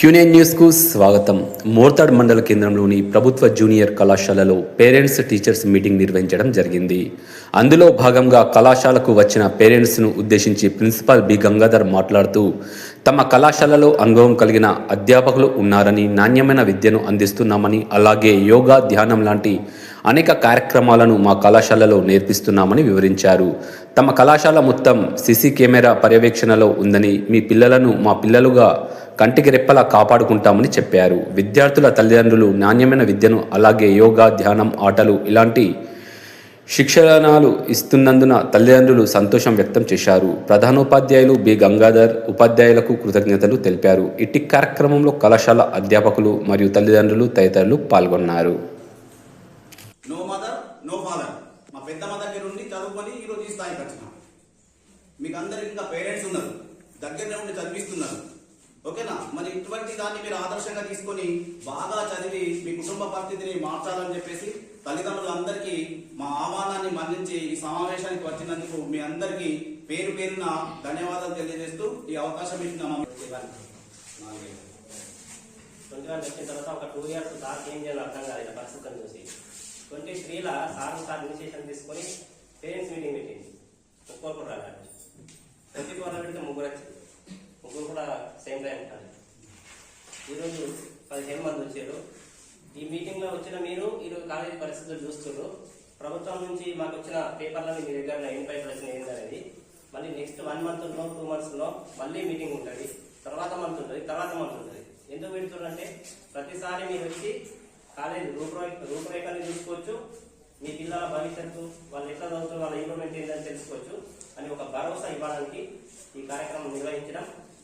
క్యూనియన్ న్యూస్కు స్వాగతం. మోర్తాడ్ మండల కేంద్రంలోని ప్రభుత్వ జూనియర్ కళాశాలలో పేరెంట్స్ టీచర్స్ మీటింగ్ నిర్వహించడం జరిగింది. అందులో భాగంగా కళాశాలకు వచ్చిన పేరెంట్స్ను ఉద్దేశించి ప్రిన్సిపాల్ బి. గంగాధర్ మాట్లాడుతూ తమ కళాశాలలో అనుభవం కలిగిన అధ్యాపకులు ఉన్నారని నాణ్యమైన విద్యను అందిస్తున్నామని అలాగే యోగా ధ్యానం లాంటి అనేక కార్యక్రమాలను మా కళాశాలలో నేర్పిస్తున్నామని వివరించారు. తమ కళాశాల మొత్తం సిసి కెమెరా పర్యవేక్షణలో ఉందని మీ పిల్లలను మా పిల్లలుగా కంటికి రెప్పలా కాపాడుకుంటామని చెప్పారు. విద్యార్థుల తల్లిదండ్రులు నాణ్యమైన విద్యను అలాగే యోగా ధ్యానం ఆటలు ఇలాంటి శిక్షణాలు ఇస్తున్నందున తల్లిదండ్రులు సంతోషం వ్యక్తం చేశారు. ప్రధానోపాధ్యాయులు బి. గంగాధర్ ఉపాధ్యాయులకు కృతజ్ఞతలు తెలిపారు. ఇట్టి కార్యక్రమంలో కళాశాల అధ్యాపకులు మరియు తల్లిదండ్రులు తదితరులు పాల్గొన్నారు. నో మదర్ నో ఫాదర్ మా పెద్దమ్మ దగ్గర చదువుకొని ఈరోజు ఈ స్థాయికి వచ్చినాం. మీకు అందరికి ఇంకా పేరెంట్స్ ఉన్నారు. దగ్గరనే ఉండి చదివిస్తున్నారు. ఓకేనా? మరి ఇటువంటి దాన్ని మీరు ఆదర్శంగా తీసుకొని బాగా చదివి మీ కుటుంబ పరిస్థితిని మార్చాలని చెప్పేసి తల్లిదండ్రులందరికీ మా ఆహ్వానాన్ని మన్నించి ఈ సమావేశానికి వచ్చినందుకు మీ అందరికీ పేరు పేరున ధన్యవాదాలు తెలియజేస్తూ ఈ అవకాశం ఇచ్చిన మా ట్వంటీ వన్ వచ్చిన తర్వాత ఒక టూ ఇయర్స్ సార్ ఏం చేయాలో అర్థం కాలేదు పరిస్థితులను చూసి. ట్వంటీ త్రీలో సార్ సార్ ఇనిషియేషన్ తీసుకొని పేరెంట్స్ మీటింగ్ పెట్టి సేమ్ అంటారు ఈరోజు పదిహేను మంది వచ్చారు. ఈ మీటింగ్లో వచ్చిన మీరు ఈరోజు కాలేజీ పరిస్థితులు చూస్తున్నారు. ప్రభుత్వం నుంచి మాకు వచ్చిన పేపర్లని మీ దగ్గర ఎన్నిపై ప్రశ్న ఏంటనేది మళ్ళీ నెక్స్ట్ వన్ మంత్లో టూ మంత్స్లో మళ్ళీ మీటింగ్ ఉంటుంది. తర్వాత మంత్ ఉంటుంది తర్వాత మంత్ ఉంటుంది. ఎందుకు పెడుతుందంటే ప్రతిసారి మీరు వచ్చి కాలేజ్ రూపురేఖ రూపురేఖని చూసుకోవచ్చు. మీ పిల్లల భవిష్యత్తు వాళ్ళు ఎట్లా చదువుతున్నారు వాళ్ళ ఇంప్రూవ్మెంట్ ఏంటని తెలుసుకోవచ్చు. అని ఒక భరోసా ఇవ్వడానికి ఈ కార్యక్రమం నిర్వహించడం